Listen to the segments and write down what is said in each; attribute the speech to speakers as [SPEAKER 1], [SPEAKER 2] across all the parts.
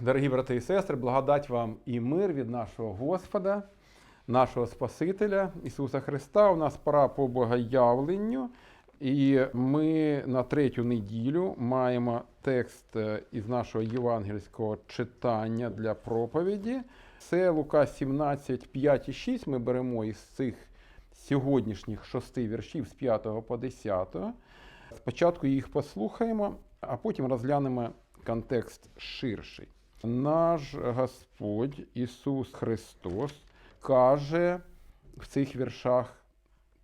[SPEAKER 1] Дорогі брати і сестри, благодать вам і мир від нашого Господа, нашого Спасителя Ісуса Христа. У нас пора по богоявленню, і ми на третю неділю маємо текст е, із нашого євангельського читання для проповіді. Це Лука 17, 5 і 6. Ми беремо із цих сьогоднішніх шести віршів з 5 по 10. Спочатку їх послухаємо, а потім розглянемо контекст ширший. Наш Господь Ісус Христос каже в цих віршах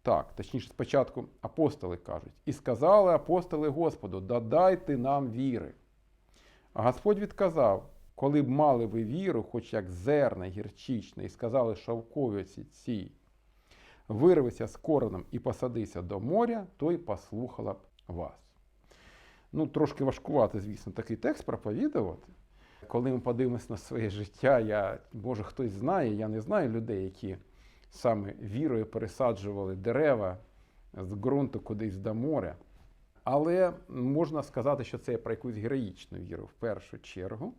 [SPEAKER 1] так, точніше, спочатку апостоли кажуть, і сказали апостоли Господу, додайте нам віри. А Господь відказав, коли б мали ви віру, хоч як зерна гірчичне, і сказали шовковиці цій, вирвися з кореном і посадися до моря, то й послухала б вас. Ну, трошки важкувати, звісно, такий текст проповідувати. Коли ми подивимось на своє життя, я, може хтось знає, я не знаю людей, які саме вірою пересаджували дерева з ґрунту кудись до моря. Але можна сказати, що це про якусь героїчну віру в першу чергу.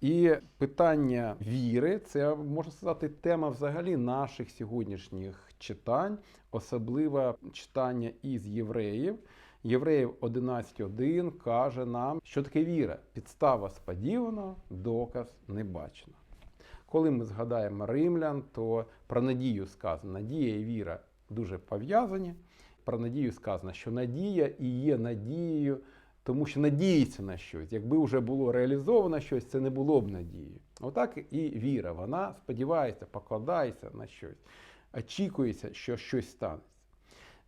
[SPEAKER 1] І питання віри це можна сказати тема взагалі наших сьогоднішніх читань, особливо читання із євреїв. Євреїв 11.1 каже нам, що таке віра. Підстава сподіваного, доказ небачено. Коли ми згадаємо римлян, то про надію сказано, надія і віра дуже пов'язані. Про надію сказано, що надія і є надією, тому що надіється на щось. Якби вже було реалізовано щось, це не було б надією. Отак і віра. Вона сподівається, покладається на щось, очікується, що щось станеться.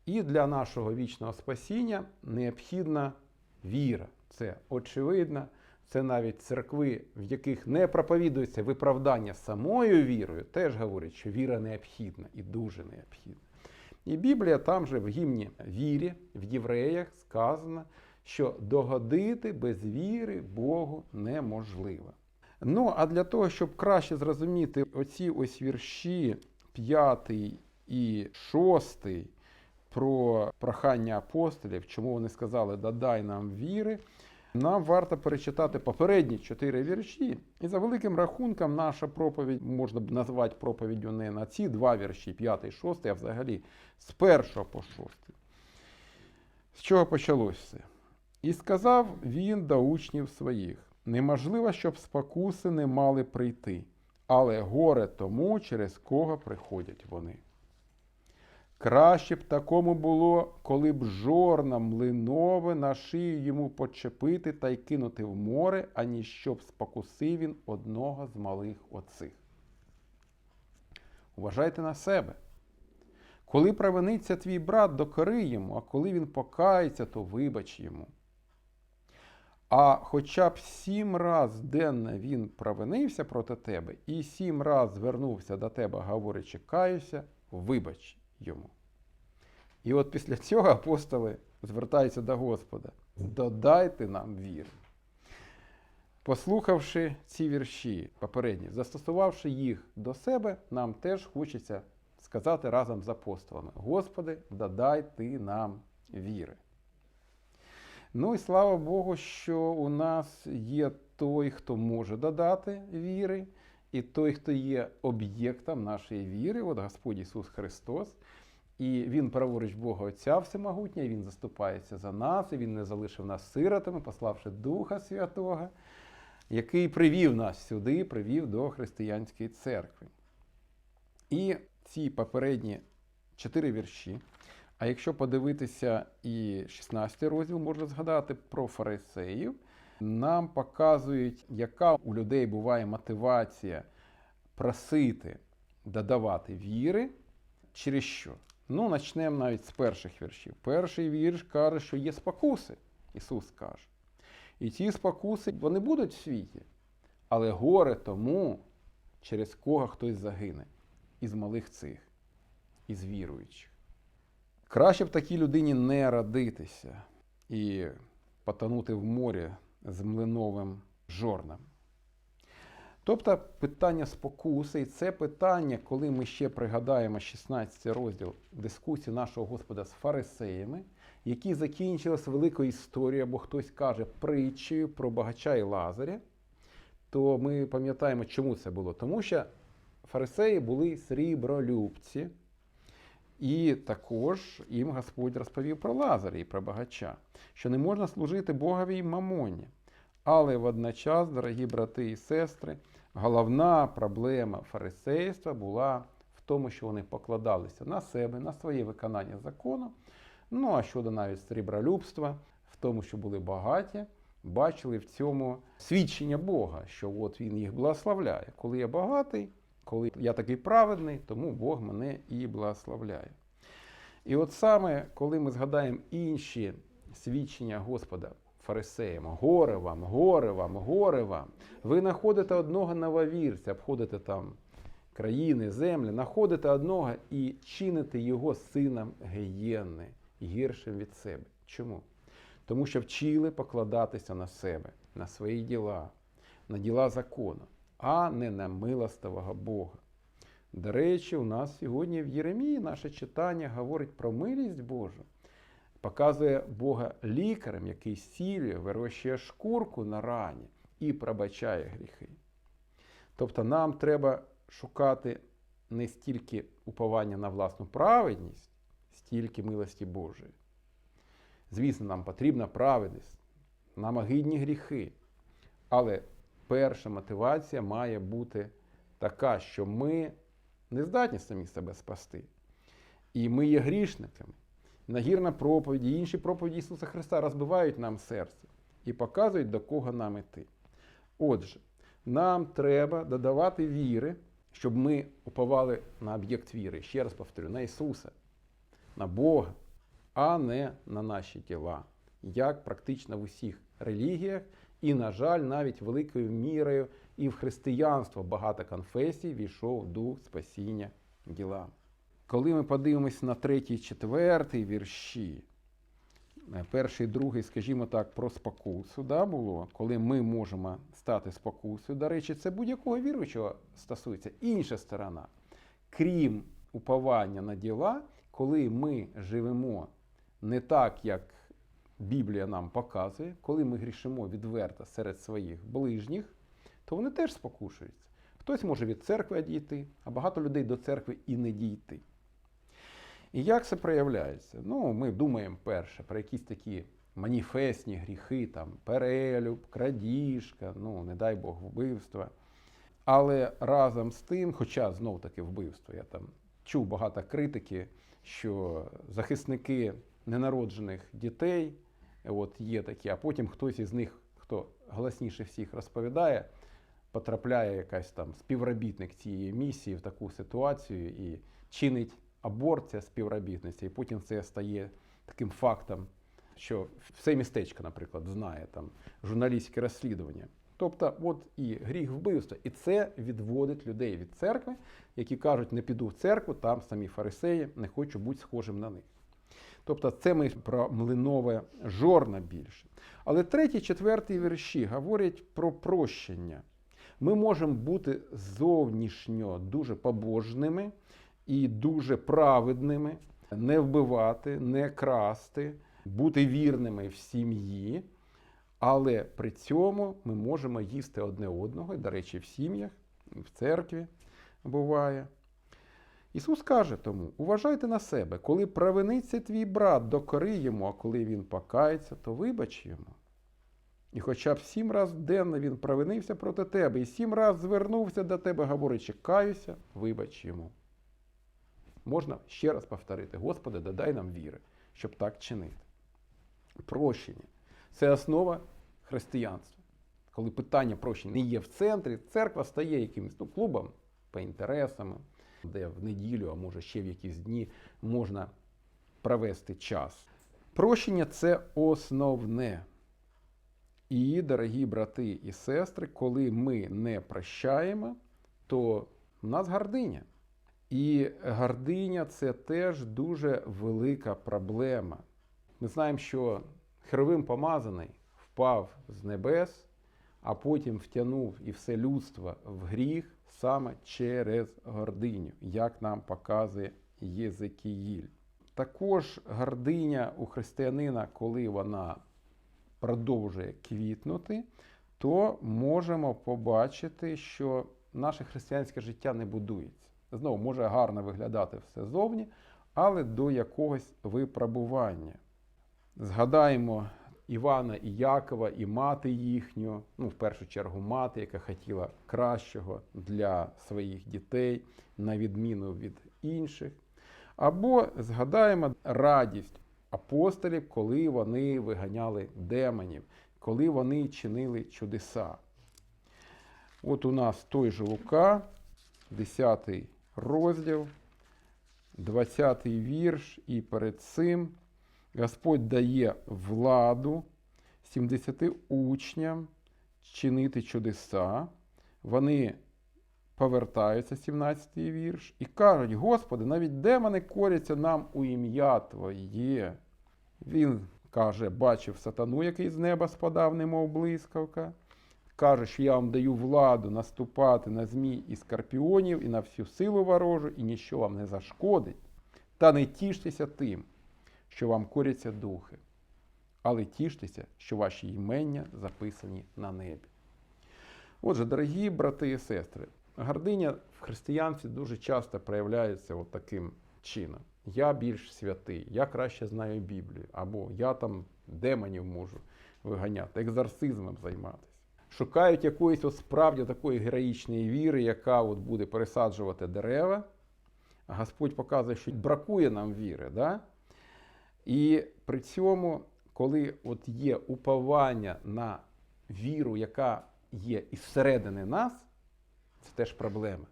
[SPEAKER 1] І для нашого вічного спасіння необхідна віра. Це очевидно. Це навіть церкви, в яких не проповідується виправдання самою вірою, теж говорять, що віра необхідна і дуже необхідна. І Біблія там же в гімні вірі, в євреях сказано, що догодити без віри Богу неможливо. Ну, а для того, щоб краще зрозуміти оці ось вірші 5 і 6 про прохання апостолів, чому вони сказали Дадай нам віри, нам варто перечитати попередні чотири вірші. І за великим рахунком, наша проповідь можна б назвати проповіддю не на ці два вірші, 5 і 6, а взагалі з першого по шостий. З чого почалося все? І сказав він до учнів своїх: неможливо, щоб спокуси не мали прийти, але горе тому, через кого приходять вони. Краще б такому було, коли б жорна млинове на шию йому почепити та й кинути в море, аніж щоб спокусив він одного з малих оцих. Уважайте на себе. Коли провиниться твій брат, докори йому, а коли він покається, то вибач йому. А хоча б сім раз денно він провинився проти тебе, і сім раз звернувся до тебе, говорячи, каюся, вибач йому. І от після цього апостоли звертаються до Господа: додайте нам віри. Послухавши ці вірші попередні, застосувавши їх до себе, нам теж хочеться сказати разом з апостолами: Господи, додай ти нам віри. Ну і слава Богу, що у нас є той, хто може додати віри, і той, хто є об'єктом нашої віри, от Господь Ісус Христос. І Він праворуч Бога Отця Всемогутня, і Він заступається за нас, і Він не залишив нас сиротами, пославши Духа Святого, який привів нас сюди, привів до християнської церкви. І ці попередні чотири вірші. А якщо подивитися і 16 розділ, можна згадати про фарисеїв, нам показують, яка у людей буває мотивація просити, додавати віри, через що. Ну, почнемо навіть з перших віршів. Перший вірш каже, що є спокуси, Ісус каже. І ці спокуси вони будуть в світі, але горе тому, через кого хтось загине, із малих цих, із віруючих. Краще б такій людині не родитися і потонути в морі з млиновим жорном. Тобто питання спокуси, і це питання, коли ми ще пригадаємо 16 розділ дискусії нашого Господа з фарисеями, які закінчилися великою історією, або хтось каже притчею про багача і Лазаря, то ми пам'ятаємо, чому це було. Тому що фарисеї були срібролюбці, і також їм Господь розповів про Лазаря і про багача, що не можна служити Богові і мамоні. Але водночас, дорогі брати і сестри, головна проблема фарисейства була в тому, що вони покладалися на себе, на своє виконання закону. Ну а щодо навіть срібролюбства, в тому, що були багаті, бачили в цьому свідчення Бога, що от Він їх благословляє. Коли я багатий, коли я такий праведний, тому Бог мене і благословляє. І от саме, коли ми згадаємо інші свідчення Господа фарисеям, горе вам, горе вам, горе вам, ви знаходите одного нововірця, обходите там країни, землі, знаходите одного і чините його сином гієнни, гіршим від себе. Чому? Тому що вчили покладатися на себе, на свої діла, на діла закону, а не на милостивого Бога. До речі, у нас сьогодні в Єремії наше читання говорить про милість Божу, показує Бога лікарем, який сілює, вирощує шкурку на рані і пробачає гріхи. Тобто нам треба шукати не стільки уповання на власну праведність, стільки милості Божої. Звісно, нам потрібна праведність, нам огидні гріхи. Але перша мотивація має бути така, що ми не здатні самі себе спасти. І ми є грішниками. Нагірна проповідь і інші проповіді Ісуса Христа розбивають нам серце і показують, до кого нам іти. Отже, нам треба додавати віри, щоб ми уповали на об'єкт віри. Ще раз повторю, на Ісуса, на Бога, а не на наші тіла, як практично в усіх релігіях, і, на жаль, навіть великою мірою і в християнство багато конфесій війшов дух спасіння ділам. Коли ми подивимося на третій, четвертий вірші, е, перший, другий, скажімо так, про спокусу да, було, коли ми можемо стати спокусою. До речі, це будь-якого віруючого стосується. Інша сторона, крім уповання на діла, коли ми живемо не так, як Біблія нам показує, коли ми грішимо відверто серед своїх ближніх, то вони теж спокушуються. Хтось може від церкви дійти, а багато людей до церкви і не дійти. І як це проявляється? Ну, ми думаємо перше про якісь такі маніфестні гріхи, там, перелюб, крадіжка, ну, не дай Бог, вбивства. Але разом з тим, хоча знов таки вбивство, я там чув багато критики, що захисники ненароджених дітей, от є такі, а потім хтось із них, хто голосніше всіх розповідає, потрапляє якась там співробітник цієї місії в таку ситуацію і чинить аборт ця співробітниця, і потім це стає таким фактом, що все містечко, наприклад, знає там журналістське розслідування. Тобто, от і гріх вбивства, і це відводить людей від церкви, які кажуть, не піду в церкву, там самі фарисеї, не хочу бути схожим на них. Тобто, це ми про млинове жорна більше. Але третій, четвертий вірші говорять про прощення. Ми можемо бути зовнішньо дуже побожними і дуже праведними, не вбивати, не красти, бути вірними в сім'ї. Але при цьому ми можемо їсти одне одного, і, до речі, в сім'ях, в церкві буває. Ісус каже тому: уважайте на себе, коли провиниться твій брат, докори йому, а коли він покається, то вибач йому. І хоча б сім раз денно він провинився проти тебе, і сім раз звернувся до тебе, говорячи, каюся, вибач йому. Можна ще раз повторити: Господи, додай нам віри, щоб так чинити. Прощення це основа християнства. Коли питання прощення не є в центрі, церква стає якимось ну, клубом по інтересам, де в неділю, а може ще в якісь дні можна провести час. Прощення це основне. І, дорогі брати і сестри, коли ми не прощаємо, то в нас гординя. І гординя це теж дуже велика проблема. Ми знаємо, що херовим помазаний впав з небес, а потім втягнув і все людство в гріх саме через гординю, як нам показує Єзекіїль. Також гординя у християнина, коли вона продовжує квітнути, то можемо побачити, що наше християнське життя не будується. Знову може гарно виглядати все зовні, але до якогось випробування. Згадаємо Івана і Якова, і мати їхню, ну, в першу чергу, мати, яка хотіла кращого для своїх дітей, на відміну від інших. Або згадаємо радість апостолів, коли вони виганяли демонів, коли вони чинили чудеса. От у нас той же Лука, 10 розділ, 20 вірш, і перед цим Господь дає владу 70 учням чинити чудеса. Вони повертаються, 17 вірш, і кажуть: Господи, навіть демони коряться нам у ім'я Твоє. Він каже, бачив сатану, який з неба спадав, немов блискавка. Каже, що я вам даю владу наступати на змій і скорпіонів і на всю силу ворожу, і нічого вам не зашкодить. Та не тіштеся тим, що вам коряться духи, але тіштеся, що ваші імення записані на небі. Отже, дорогі брати і сестри, гординя в християнстві дуже часто проявляється от таким чином. Я більш святий, я краще знаю Біблію, або я там демонів можу виганяти, екзорцизмом займатися. Шукають якоїсь от справді такої героїчної віри, яка от буде пересаджувати дерева. А Господь показує, що бракує нам віри. Да? І при цьому, коли от є уповання на віру, яка є із середини нас, це теж проблема.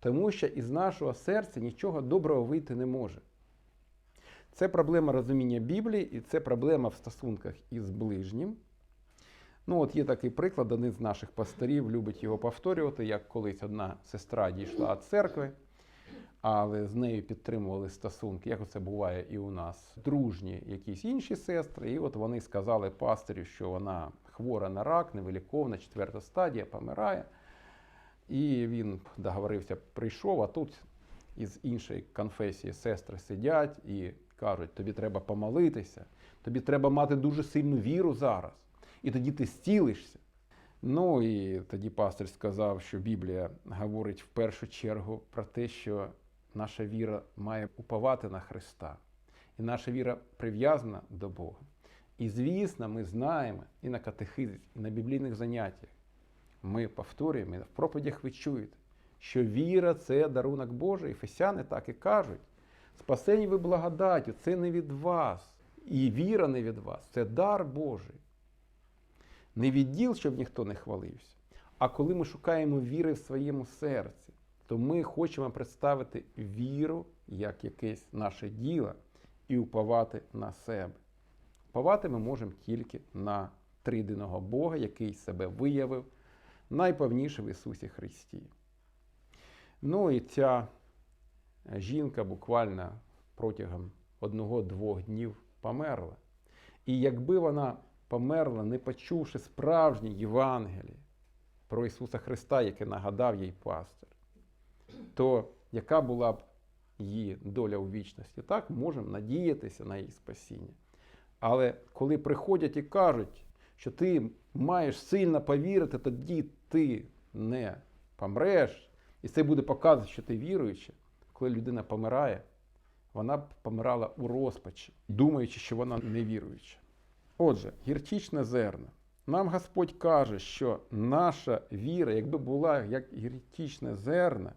[SPEAKER 1] Тому що із нашого серця нічого доброго вийти не може. Це проблема розуміння Біблії, і це проблема в стосунках із ближнім. Ну, от є такий приклад, один з наших пасторів любить його повторювати, як колись одна сестра дійшла від церкви, але з нею підтримували стосунки, як це буває і у нас, дружні якісь інші сестри. І от вони сказали пастирю, що вона хвора на рак, невиліковна, четверта стадія, помирає. І він договорився, прийшов, а тут із іншої конфесії сестри сидять і кажуть, тобі треба помолитися, тобі треба мати дуже сильну віру зараз, і тоді ти зцілишся. Ну і тоді пастир сказав, що Біблія говорить в першу чергу про те, що наша віра має уповати на Христа, і наша віра прив'язана до Бога. І звісно, ми знаємо і на катехизі, і на біблійних заняттях. Ми повторюємо, і в проповідях ви чуєте, що віра це дарунок Божий. Ефесяни так і кажуть. Спасені ви благодаттю, це не від вас. І віра не від вас, це дар Божий. Не відділ, щоб ніхто не хвалився. А коли ми шукаємо віри в своєму серці, то ми хочемо представити віру як якесь наше діло і уповати на себе. Уповати ми можемо тільки на тридиного Бога, який себе виявив найповніше в Ісусі Христі. Ну і ця жінка буквально протягом одного-двох днів померла. І якби вона померла, не почувши справжнє Євангеліє про Ісуса Христа, яке нагадав їй пастир, то яка була б її доля у вічності? Так, можемо надіятися на її спасіння. Але коли приходять і кажуть, що ти маєш сильно повірити, тоді ти не помреш, і це буде показувати, що ти віруюча, коли людина помирає, вона б помирала у розпачі, думаючи, що вона не віруюча. Отже, гірчичне зерно. Нам Господь каже, що наша віра, якби була як гірчичне зерно,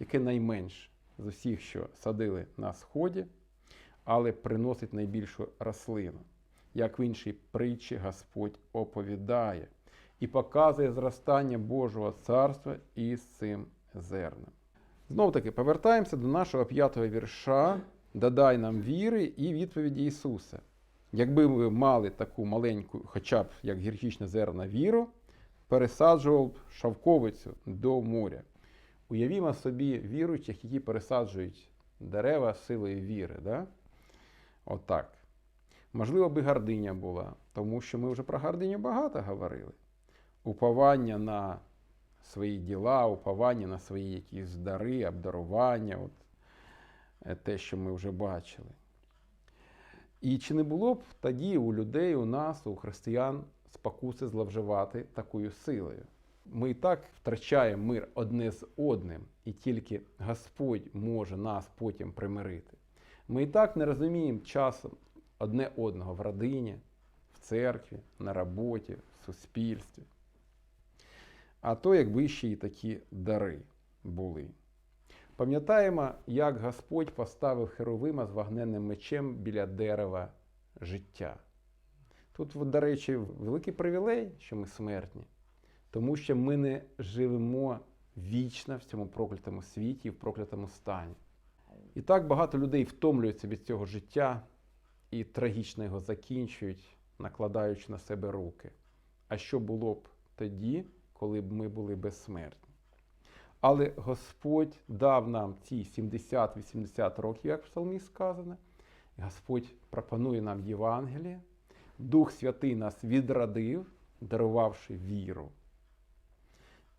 [SPEAKER 1] яке найменше з усіх, що садили на сході, але приносить найбільшу рослину. Як в іншій притчі Господь оповідає і показує зростання Божого царства із цим зерном. Знову таки, повертаємося до нашого п'ятого вірша. Додай нам віри і відповіді Ісуса. Якби ви мали таку маленьку, хоча б як гірчичне зерна віру, пересаджував б шовковицю до моря. Уявімо собі віруючих, які пересаджують дерева силою віри. Да? Отак. Можливо, би гординя була, тому що ми вже про гординю багато говорили. Уповання на свої діла, уповання на свої якісь дари, обдарування, от, е, те, що ми вже бачили. І чи не було б тоді у людей, у нас, у християн, спокуси зловживати такою силою. Ми і так втрачаємо мир одне з одним, і тільки Господь може нас потім примирити. Ми і так не розуміємо часом одне одного в родині, в церкві, на роботі, в суспільстві. А то, якби ще й такі дари були. Пам'ятаємо, як Господь поставив Херовима з вогненним мечем біля дерева життя. Тут, до речі, великий привілей, що ми смертні, тому що ми не живемо вічно в цьому проклятому світі в проклятому стані. І так багато людей втомлюються від цього життя і трагічно його закінчують, накладаючи на себе руки. А що було б тоді, коли б ми були безсмертні? Але Господь дав нам ці 70-80 років, як в псалмі сказано. Господь пропонує нам Євангеліє. Дух Святий нас відрадив, дарувавши віру.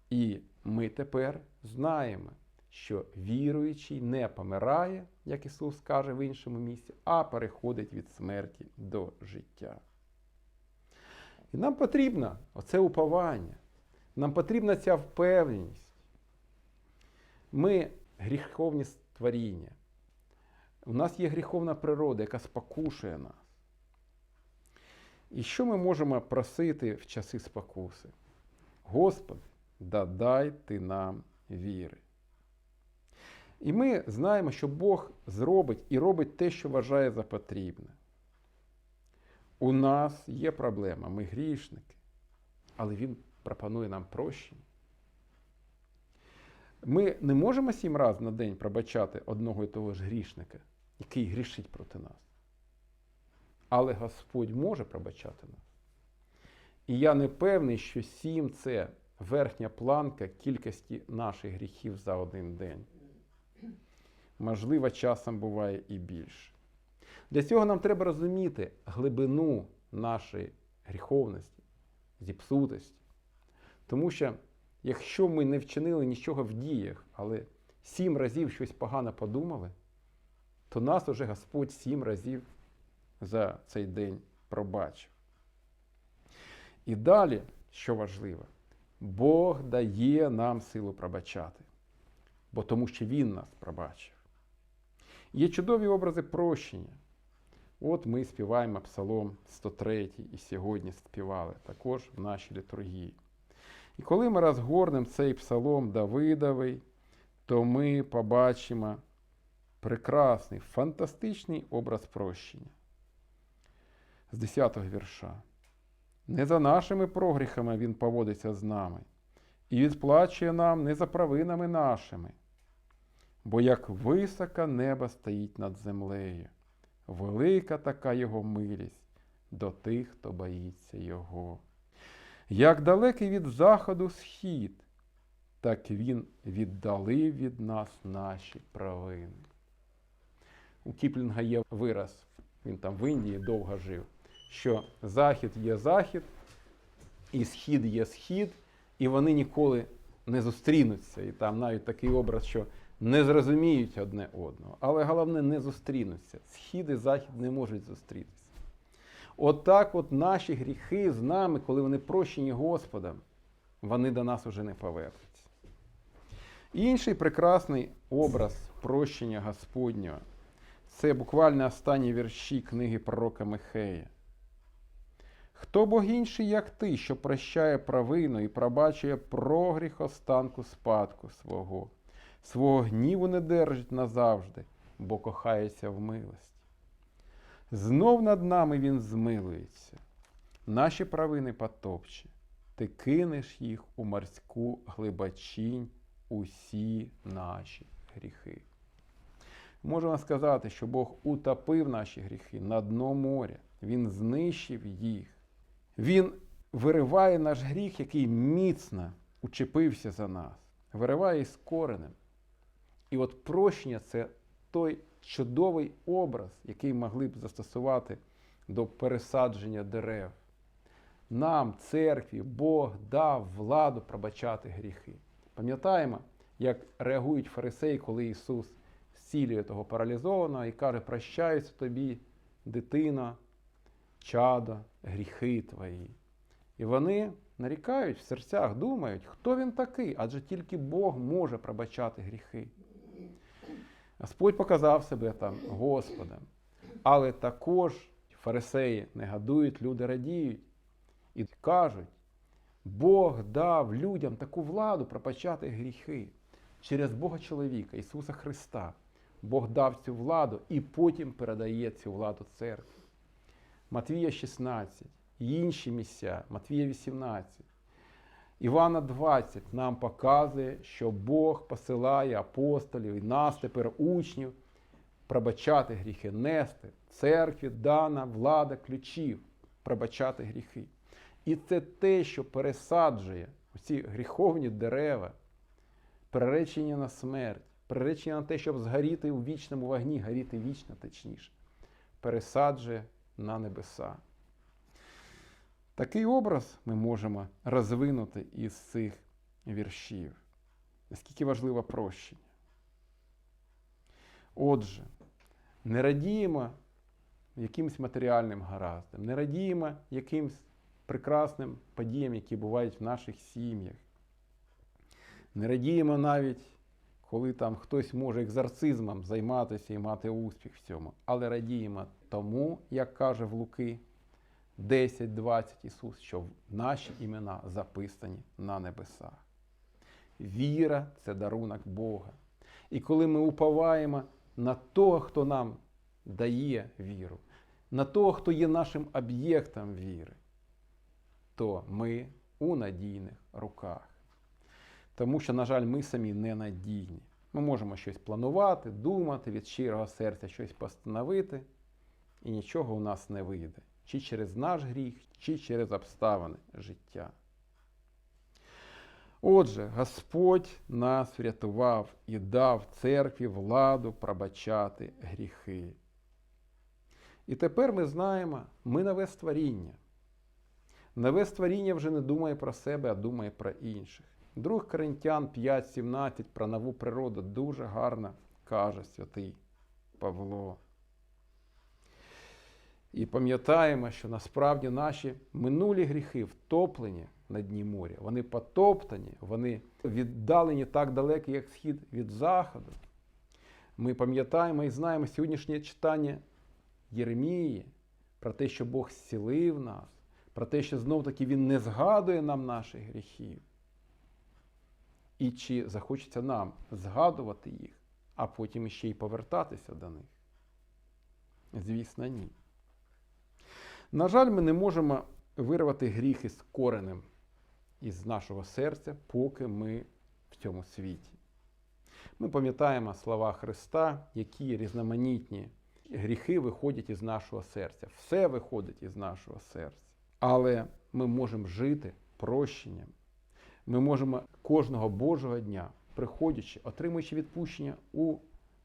[SPEAKER 1] І ми тепер знаємо, що віруючий не помирає, як Ісус каже в іншому місці, а переходить від смерті до життя. І нам потрібно оце уповання, нам потрібна ця впевненість. Ми гріховні створіння. У нас є гріховна природа, яка спокушує нас. І що ми можемо просити в часи спокуси? Господи, да дай ти нам віри. І ми знаємо, що Бог зробить і робить те, що вважає за потрібне. У нас є проблема, ми грішники, але Він пропонує нам прощення. Ми не можемо сім разів на день пробачати одного і того ж грішника, який грішить проти нас. Але Господь може пробачати нас. І я не певний, що сім це верхня планка кількості наших гріхів за один день. Можливо, часом буває і більше. Для цього нам треба розуміти глибину нашої гріховності, зіпсутості. Тому що якщо ми не вчинили нічого в діях, але сім разів щось погано подумали, то нас уже Господь сім разів за цей день пробачив. І далі, що важливо, Бог дає нам силу пробачати, бо тому що Він нас пробачив. Є чудові образи прощення. От ми співаємо Псалом 103 і сьогодні співали також в нашій літургії. І коли ми розгорнемо цей псалом Давидовий, то ми побачимо прекрасний, фантастичний образ прощення. З 10 го вірша. Не за нашими прогріхами Він поводиться з нами, і відплачує нам не за провинами нашими. Бо як висока небо стоїть над землею, велика така Його милість до тих, хто боїться Його. Як далекий від заходу схід, так Він віддалив від нас наші провини. У Кіплінга є вираз, він там в Індії довго жив, що захід є захід, і схід є схід, і вони ніколи не зустрінуться. І там навіть такий образ, що не зрозуміють одне одного. Але головне, не зустрінуться. Схід і захід не можуть зустрітися. Отак от, наші гріхи з нами, коли вони прощені Господом, вони до нас уже не повернуться. Інший прекрасний образ прощення Господнього це буквально останні вірші книги пророка Михея. Хто Бог інший, як ти, що прощає провину і пробачує прогріх останку спадку свого, свого гніву не держить назавжди, бо кохається в милості. Знов над нами Він змилується, наші провини потопче, ти кинеш їх у морську глибочинь усі наші гріхи. Можемо сказати, що Бог утопив наші гріхи на дно моря, Він знищив їх. Він вириває наш гріх, який міцно учепився за нас, вириває із коренем. І от прощення це той чудовий образ, який могли б застосувати до пересадження дерев. Нам, церкві, Бог дав владу пробачати гріхи. Пам'ятаємо, як реагують фарисеї, коли Ісус зцілює того паралізованого і каже, прощаються тобі, дитина, чадо, гріхи твої. І вони нарікають в серцях, думають, хто він такий, адже тільки Бог може пробачати гріхи. Господь показав себе там Господом. Але також фарисеї негодують, люди радіють і кажуть, Бог дав людям таку владу пробачати гріхи через Бога чоловіка, Ісуса Христа. Бог дав цю владу і потім передає цю владу церкві. Матвія 16, інші місця, Матвія 18. Івана 20 нам показує, що Бог посилає апостолів і нас тепер учнів пробачати гріхи, нести церкві дана влада ключів, пробачати гріхи. І це те, що пересаджує ці гріховні дерева, переречення на смерть, переречення на те, щоб згоріти у вічному вогні, горіти вічно точніше, пересаджує на небеса. Такий образ ми можемо розвинути із цих віршів. Наскільки важливо прощення. Отже, не радіємо якимось матеріальним гараздам, не радіємо якимось прекрасним подіям, які бувають в наших сім'ях. Не радіємо навіть, коли там хтось може екзорцизмом займатися і мати успіх в цьому, але радіємо тому, як каже в Луки 10-20 Ісус, що наші імена записані на небесах. Віра це дарунок Бога. І коли ми уповаємо на того, хто нам дає віру, на того, хто є нашим об'єктом віри, то ми у надійних руках. Тому що, на жаль, ми самі ненадійні. Ми можемо щось планувати, думати, від щирого серця щось постановити, і нічого у нас не вийде. Чи через наш гріх, чи через обставини життя. Отже, Господь нас врятував і дав церкві владу пробачати гріхи. І тепер ми знаємо, ми нове створіння. Нове створіння вже не думає про себе, а думає про інших. 2 Коринтян 5,17 про нову природу дуже гарно каже святий Павло. І пам'ятаємо, що насправді наші минулі гріхи втоплені на дні моря. Вони потоптані, вони віддалені так далеко, як схід від заходу. Ми пам'ятаємо і знаємо сьогоднішнє читання Єремії про те, що Бог зцілив нас, про те, що знов-таки Він не згадує нам наших гріхів. І чи захочеться нам згадувати їх, а потім ще й повертатися до них? Звісно, ні. На жаль, ми не можемо вирвати гріх із коренем із нашого серця, поки ми в цьому світі. Ми пам'ятаємо слова Христа, які різноманітні гріхи виходять із нашого серця. Все виходить із нашого серця. Але ми можемо жити прощенням. Ми можемо кожного Божого дня, приходячи, отримуючи відпущення у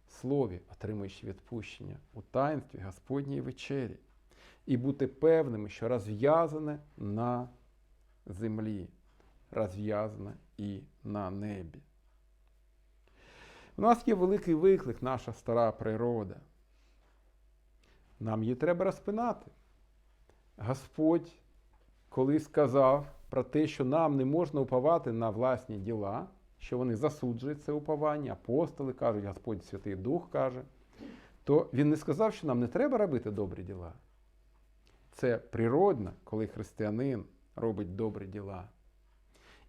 [SPEAKER 1] слові, отримуючи відпущення у таїнстві Господньої вечері, і бути певними, що розв'язане на землі, розв'язане і на небі. У нас є великий виклик, наша стара природа. Нам її треба розпинати. Господь колись сказав про те, що нам не можна уповати на власні діла, що вони засуджують це уповання, апостоли кажуть, Господь Святий Дух каже, то Він не сказав, що нам не треба робити добрі діла. Це природно, коли християнин робить добрі діла.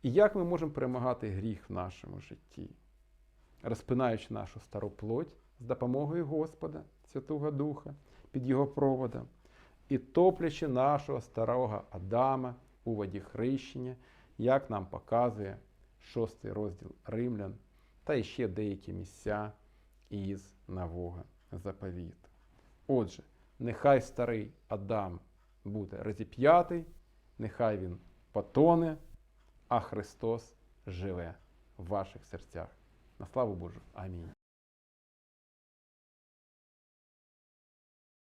[SPEAKER 1] І як ми можемо перемагати гріх в нашому житті, розпинаючи нашу стару плоть з допомогою Господа, Святого Духа, під Його проводом, і топлячи нашого старого Адама у воді хрещення, як нам показує шостий розділ Римлян та іще деякі місця із нового заповіту. Отже, нехай старий Адам буде розіп'ятий, нехай він потоне, а Христос живе в ваших серцях. На славу Божу. Амінь.